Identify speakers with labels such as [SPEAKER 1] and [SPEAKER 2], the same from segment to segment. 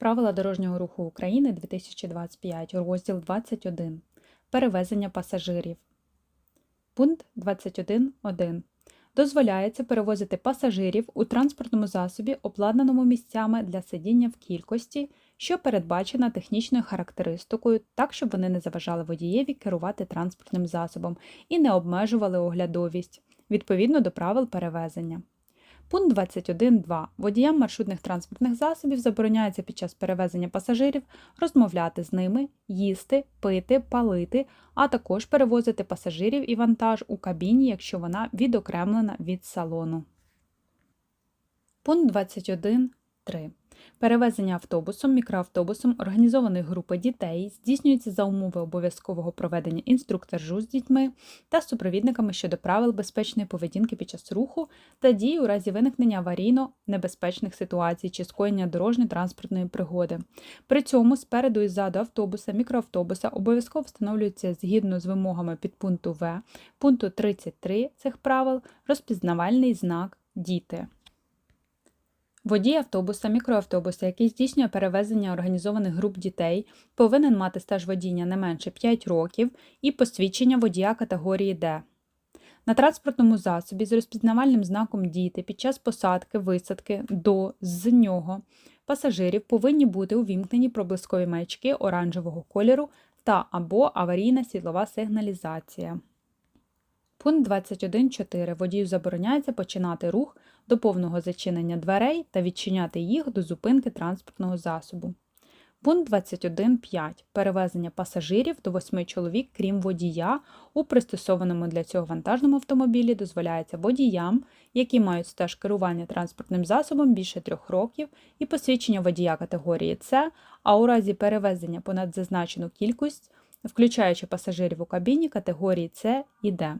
[SPEAKER 1] Правила дорожнього руху України 2025, розділ 21. Перевезення пасажирів. Пункт 21.1. Дозволяється перевозити пасажирів у транспортному засобі, обладнаному місцями для сидіння в кількості, що передбачена технічною характеристикою, так, щоб вони не заважали водієві керувати транспортним засобом і не обмежували оглядовість відповідно до правил перевезення. Пункт 21.2. Водіям маршрутних транспортних засобів забороняється під час перевезення пасажирів розмовляти з ними, їсти, пити, палити, а також перевозити пасажирів і вантаж у кабіні, якщо вона відокремлена від салону. Пункт 21.3. Перевезення автобусом, мікроавтобусом організованої групи дітей здійснюється за умови обов'язкового проведення інструктажу з дітьми та супровідниками щодо правил безпечної поведінки під час руху та дій у разі виникнення аварійно небезпечних ситуацій чи скоєння дорожньо-транспортної пригоди. При цьому спереду і ззаду автобуса, мікроавтобуса обов'язково встановлюється згідно з вимогами підпункту В пункту 33 цих правил розпізнавальний знак Діти. Водій автобуса, мікроавтобуса, який здійснює перевезення організованих груп дітей, повинен мати стаж водіння не менше 5 років і посвідчення водія категорії Д. На транспортному засобі з розпізнавальним знаком діти під час посадки, висадки до з нього пасажирів повинні бути увімкнені проблискові маячки оранжевого кольору та або аварійна світлова сигналізація. Пункт 21.4. Водію забороняється починати рух до повного зачинення дверей та відчиняти їх до зупинки транспортного засобу. Пункт 21.5. Перевезення пасажирів до 8 чоловік, крім водія, у пристосованому для цього вантажному автомобілі дозволяється водіям, які мають стаж керування транспортним засобом більше 3 років і посвідчення водія категорії С, а у разі перевезення понад зазначену кількість, включаючи пасажирів у кабіні категорії С і Д.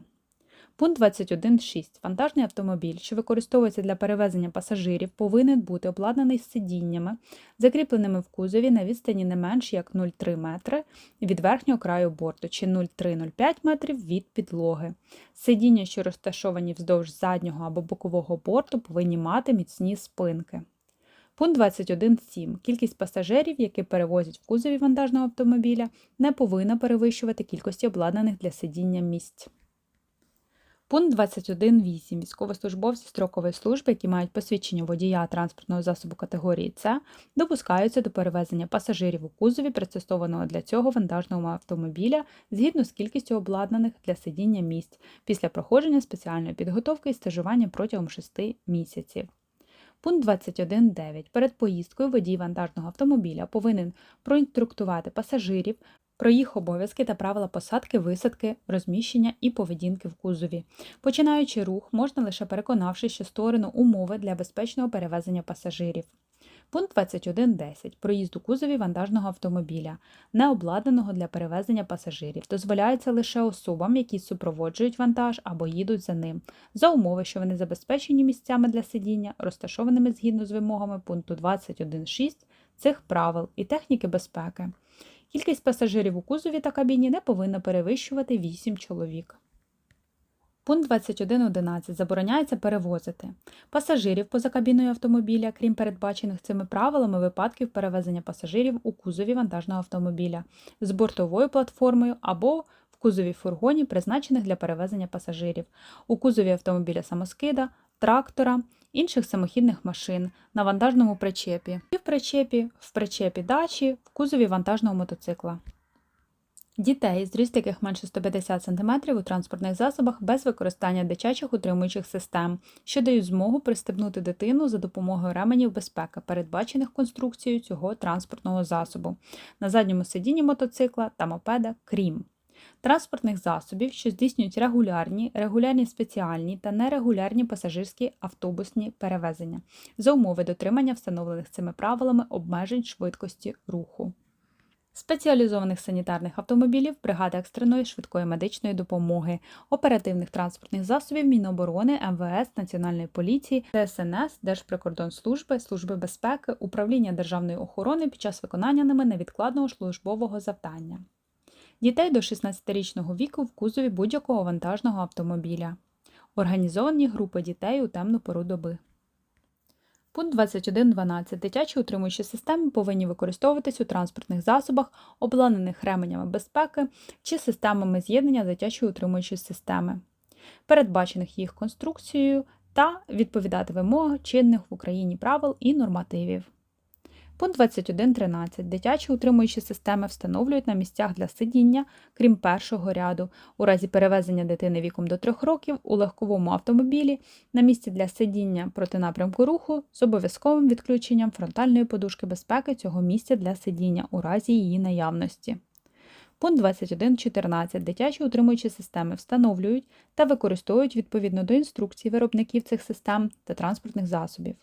[SPEAKER 1] Пункт 21.6. Вантажний автомобіль, що використовується для перевезення пасажирів, повинен бути обладнаний сидіннями, закріпленими в кузові на відстані не менш як 0,3 метри від верхнього краю борту чи 0,3-0,5 метрів від підлоги. Сидіння, що розташовані вздовж заднього або бокового борту, повинні мати міцні спинки. Пункт 21.7. Кількість пасажирів, які перевозять в кузові вантажного автомобіля, не повинна перевищувати кількості обладнаних для сидіння місць. Пункт 21.8. Військовослужбовці строкової служби, які мають посвідчення водія транспортного засобу категорії С, допускаються до перевезення пасажирів у кузові, пристосованого для цього вантажного автомобіля згідно з кількістю обладнаних для сидіння місць після проходження спеціальної підготовки і стажування протягом 6 місяців. Пункт 21.9. Перед поїздкою водій вантажного автомобіля повинен проінструктувати пасажирів про їх обов'язки та правила посадки, висадки, розміщення і поведінки в кузові. Починаючи рух, можна лише переконавшись, що створено умови для безпечного перевезення пасажирів. Пункт 21.10. Проїзд у кузові вантажного автомобіля, не обладнаного для перевезення пасажирів, дозволяється лише особам, які супроводжують вантаж або їдуть за ним, за умови, що вони забезпечені місцями для сидіння, розташованими згідно з вимогами пункту 21.6 цих правил і техніки безпеки. Кількість пасажирів у кузові та кабіні не повинна перевищувати 8 чоловік. Пункт 21.11. Забороняється перевозити пасажирів поза кабіною автомобіля, крім передбачених цими правилами випадків перевезення пасажирів у кузові вантажного автомобіля з бортовою платформою або в кузові фургонів, призначених для перевезення пасажирів, у кузові автомобіля самоскида, трактора, інших самохідних машин, на вантажному причепі, і в причепі, в причепі дачі, в кузові вантажного мотоцикла. Дітей, зріст яких менше 150 см у транспортних засобах без використання дитячих утримуючих систем, що дають змогу пристебнути дитину за допомогою ременів безпеки, передбачених конструкцією цього транспортного засобу, на задньому сидінні мотоцикла та мопеда, крім транспортних засобів, що здійснюють регулярні, регулярні спеціальні та нерегулярні пасажирські автобусні перевезення за умови дотримання встановлених цими правилами обмежень швидкості руху. Спеціалізованих санітарних автомобілів, бригади екстреної швидкої медичної допомоги, оперативних транспортних засобів Міноборони, МВС, Національної поліції, ДСНС, Держприкордонслужби, Служби безпеки, управління державної охорони під час виконання ними невідкладного службового завдання дітей до 16-річного віку в кузові будь-якого вантажного автомобіля, організовані групи дітей у темну пору доби. Пункт 21.12. Дитячі утримуючі системи повинні використовуватись у транспортних засобах, обладнаних ременями безпеки чи системами з'єднання дитячої утримуючої системи, передбачених їх конструкцією та відповідати вимогам чинних в Україні правил і нормативів. Пункт 21.13. Дитячі утримуючі системи встановлюють на місцях для сидіння, крім першого ряду, у разі перевезення дитини віком до 3 років у легковому автомобілі на місці для сидіння проти напрямку руху з обов'язковим відключенням фронтальної подушки безпеки цього місця для сидіння у разі її наявності. Пункт 21.14. Дитячі утримуючі системи встановлюють та використовують відповідно до інструкцій виробників цих систем та транспортних засобів.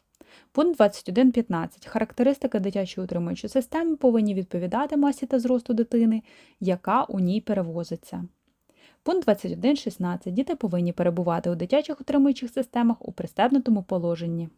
[SPEAKER 1] Пункт 21.15. Характеристики дитячої утримуючої системи повинні відповідати масі та зросту дитини, яка у ній перевозиться. Пункт 21.16. Діти повинні перебувати у дитячих утримуючих системах у пристебнутому положенні.